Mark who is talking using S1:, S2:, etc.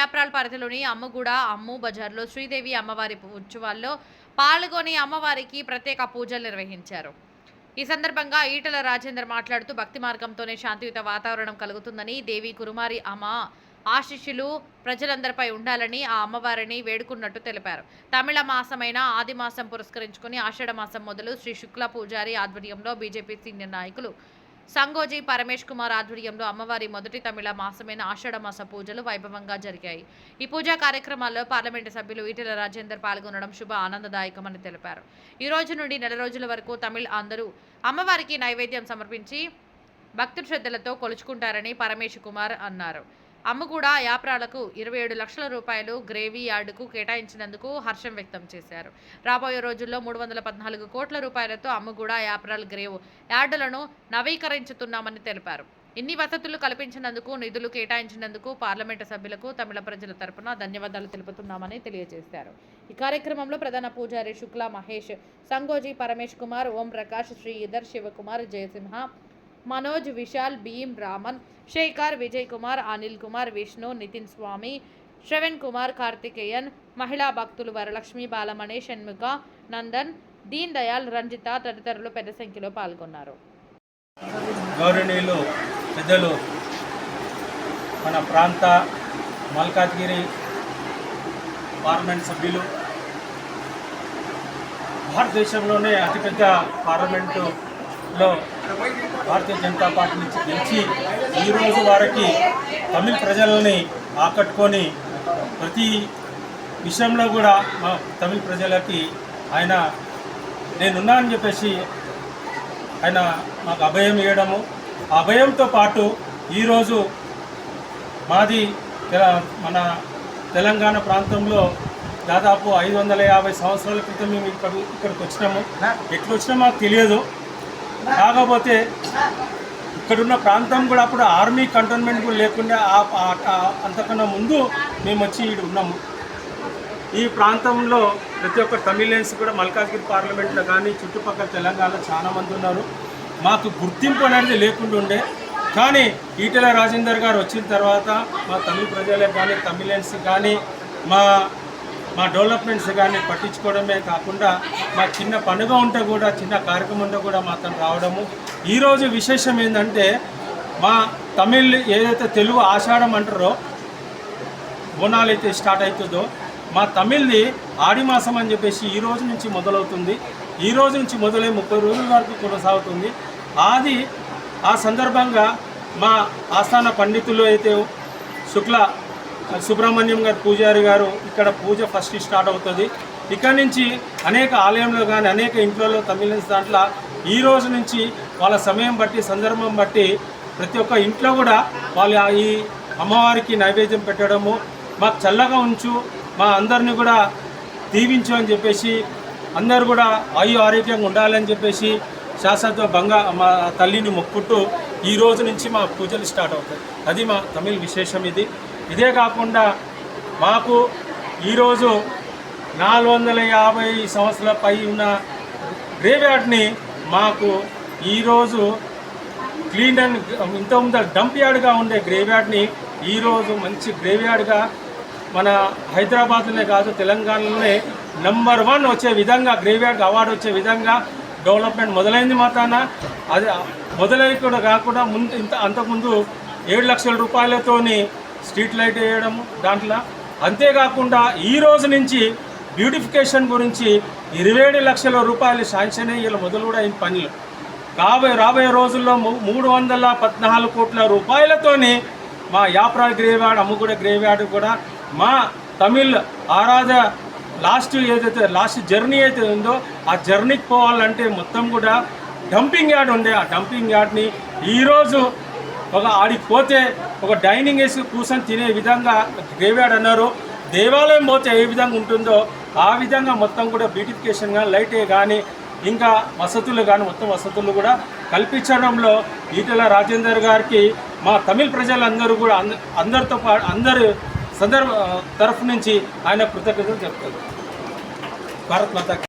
S1: యాప్రాల్ పరిధిలోని అమ్మగూడ అమ్ము బజార్లో శ్రీదేవి అమ్మవారి ఉత్సవాల్లో పాల్గొని అమ్మవారికి ప్రత్యేక పూజలు నిర్వహించారు. ఈ సందర్భంగా ఈటల రాజేందర్ మాట్లాడుతూ భక్తి మార్గంతోనే శాంతియుత వాతావరణం కలుగుతుందని దేవి కురుమారి అమ్మ ఆశిష్యులు ప్రజలందరిపై ఉండాలని ఆ అమ్మవారిని వేడుకున్నట్టు తెలిపారు. తమిళ మాసమైన ఆది మాసం పురస్కరించుకుని ఆషాఢ మాసం మొదలు శ్రీ శుక్ల పూజారి ఆధ్వర్యంలో బీజేపీ సీనియర్ నాయకులు సంగోజీ పరమేష్ కుమార్ ఆధ్వర్యంలో అమ్మవారి మొదటి తమిళ మాసమైన ఆషాఢ మాస పూజలు వైభవంగా జరిగాయి. ఈ పూజా కార్యక్రమాల్లో పార్లమెంటు సభ్యులు ఈటెల రాజేందర్ పాల్గొనడం శుభ ఆనందదాయకమని తెలిపారు. ఈ రోజు నుండి నెల రోజుల వరకు తమిళ్ అందరూ అమ్మవారికి నైవేద్యం సమర్పించి భక్తు శ్రద్ధలతో కొలుచుకుంటారని పరమేష్ కుమార్ అన్నారు. అమ్మగూడ యాప్రాలకు ఇరవై ఏడు లక్షల రూపాయలు గ్రేవీ యార్డుకు కేటాయించినందుకు హర్షం వ్యక్తం చేశారు. రాబోయే రోజుల్లో మూడు వందల పద్నాలుగు కోట్ల రూపాయలతో అమ్మగూడ యాప్రాల్ గ్రేవ్ యార్డులను నవీకరించుతున్నామని తెలిపారు. ఇన్ని వసతులు కల్పించినందుకు నిధులు కేటాయించినందుకు పార్లమెంటు సభ్యులకు తమిళ ప్రజల తరపున ధన్యవాదాలు తెలుపుతున్నామని తెలియజేశారు. ఈ కార్యక్రమంలో ప్రధాన పూజారి శుక్లా మహేష్ సంగోజీ పరమేష్ కుమార్ ఓం ప్రకాష్ శ్రీ శివకుమార్ జయసింహ మనోజ్ విశాల్ భీమ్ రామన్ శేఖర్ విజయ్ కుమార్ అనిల్ కుమార్ విష్ణు నితిన్ స్వామి శ్రవణ్ కుమార్ కార్తికేయన్ మహిళా భక్తులు వరలక్ష్మి బాలమణి షణ్ముఖ నందన్ దీన్ దయాల్ రంజిత తదితరులు పెద్ద సంఖ్యలో పాల్గొన్నారు.
S2: గౌరవనీయులు పెద్దలు మన ప్రాంత మల్కాజ్గిరి పార్లమెంట్ సభ్యులు భారతదేశంలోనే అతిపెద్ద పార్లమెంటులో భారతీయ జనతా పార్టీ నుంచి గెలిచి ఈరోజు వారికి తమిళ ప్రజలని ఆకట్టుకొని ప్రతి విషయంలో కూడా మా తమిళ ప్రజలకి ఆయన నేనున్నా అని చెప్పేసి ఆయన మాకు అభయం ఇవ్వడము. అభయంతో పాటు ఈరోజు మాది మన తెలంగాణ ప్రాంతంలో దాదాపు ఐదు వందల యాభై సంవత్సరాల క్రితం మేము ఇక్కడ ఇక్కడికి వచ్చినాము. ఎట్లా వచ్చినామో మాకు తెలియదు. కాకపోతే ఇక్కడున్న ప్రాంతం కూడా అప్పుడు ఆర్మీ కంటోన్మెంట్ కూడా లేకుండా ఆ- అంతకన్నా ముందు మేము వచ్చి ఇక్కడ ఉన్నాము. ఈ ప్రాంతంలో ప్రతి ఒక్క తమిళన్స్ కూడా మల్కాజ్గిరి పార్లమెంట్లో కానీ చుట్టుపక్కల తెలంగాణలో చాలామంది ఉన్నారు. మాకు గుర్తింపు అనేది లేకుండా ఉండే. కానీ ఈటెల రాజేందర్ గారు వచ్చిన తర్వాత మా తమిళ ప్రజలకు కానీ తమిళన్స్ కానీ మా మా డెవలప్మెంట్స్ కానీ పట్టించుకోవడమే కాకుండా మాకు చిన్న పండుగ ఉంటే కూడా చిన్న కార్యక్రమం ఉంటే కూడా మాత్రం రావడము. ఈరోజు విశేషం ఏంటంటే మా తమిళ్ ఏదైతే తెలుగు ఆషాఢం అంటారో బోనాలు అయితే స్టార్ట్ అవుతుందో మా తమిళ్ది ఆడి మాసం అని చెప్పేసి ఈ రోజు నుంచి మొదలవుతుంది. ఈ రోజు నుంచి మొదలై ముప్పై రోజుల వరకు కొనసాగుతుంది. అది ఆ సందర్భంగా మా ఆస్థాన పండితులు అయితే శుక్ల సుబ్రహ్మణ్యం గారు పూజారి గారు ఇక్కడ పూజ ఫస్ట్ స్టార్ట్ అవుతుంది. ఇక్కడ నుంచి అనేక ఆలయంలో కానీ అనేక ఇంట్లో తమిళన్స్ దాంట్లో ఈ రోజు నుంచి వాళ్ళ సమయం బట్టి సందర్భం బట్టి ప్రతి ఒక్క ఇంట్లో కూడా వాళ్ళ ఈ అమ్మవారికి నైవేద్యం పెట్టడము మాకు చల్లగా ఉంచు మా అందరిని కూడా దీవించు అని చెప్పేసి అందరు కూడా ఆయు ఆరోగ్యంగా ఉండాలని చెప్పేసి శాశ్వత బంగా మా తల్లిని మొక్కుంటూ ఈ రోజు నుంచి మా పూజలు స్టార్ట్ అవుతాయి. అది మా తమిళ విశేషం ఇది. ఇదే కాకుండా మాకు ఈరోజు నాలుగు వందల యాభై సంవత్సరాల పై ఉన్న గ్రేవ్యార్డ్ని మాకు ఈరోజు క్లీన్ అండ్ ఇంతకుముందు డంప్ యార్డ్గా ఉండే గ్రేవ్యార్డ్ని ఈరోజు మంచి గ్రేవ్యార్డ్గా మన హైదరాబాద్లోనే కాదు తెలంగాణలోనే నెంబర్ వన్ వచ్చే విధంగా గ్రేవ్యార్డ్ అవార్డు వచ్చే విధంగా డెవలప్మెంట్ మొదలైంది మాతాన అది మొదలై కూడా కాకుండా ముందు ఇంత అంతకుముందు ఏడు లక్షల రూపాయలతోని స్ట్రీట్ లైట్ వేయడం దాంట్లో. అంతేకాకుండా ఈ రోజు నుంచి బ్యూటిఫికేషన్ గురించి ఇరవై ఏడు లక్షల రూపాయలు శాంక్షన్ అయ్యి మొదలు కూడా అయిన పనులు. రాబోయే రాబోయే రోజుల్లో మూడు వందల పద్నాలుగు కోట్ల రూపాయలతోని మా యాప్రా గ్రేవ్యార్డ్ అమ్ముగూడ గ్రేవ్యార్డ్ కూడా మా తమిళ్ ఆరాధ లాస్ట్ ఏదైతే లాస్ట్ జర్నీ అయితే ఉందో ఆ జర్నీకి పోవాలంటే మొత్తం కూడా డంపింగ్ యార్డ్ ఉండే. ఆ డంపింగ్ యార్డ్ని ఈరోజు ఒక ఆడికి పోతే ఒక డైనింగ్ వేసి కూర్చొని తినే విధంగా గ్రేవ్యార్డ్ అన్నారు. దేవాలయం పోతే ఏ విధంగా ఉంటుందో ఆ విధంగా మొత్తం కూడా బ్యూటిఫికేషన్ కానీ లైటే కానీ ఇంకా వసతులు కానీ మొత్తం వసతులు కూడా కల్పించడంలో ఈటల రాజేందర్ గారికి మా తమిళ ప్రజలందరూ కూడా అంద- అందరితో పాటు అందరు సందర్భ తరఫు నుంచి ఆయన కృతజ్ఞతలు చెప్తారు. భారత్ మాత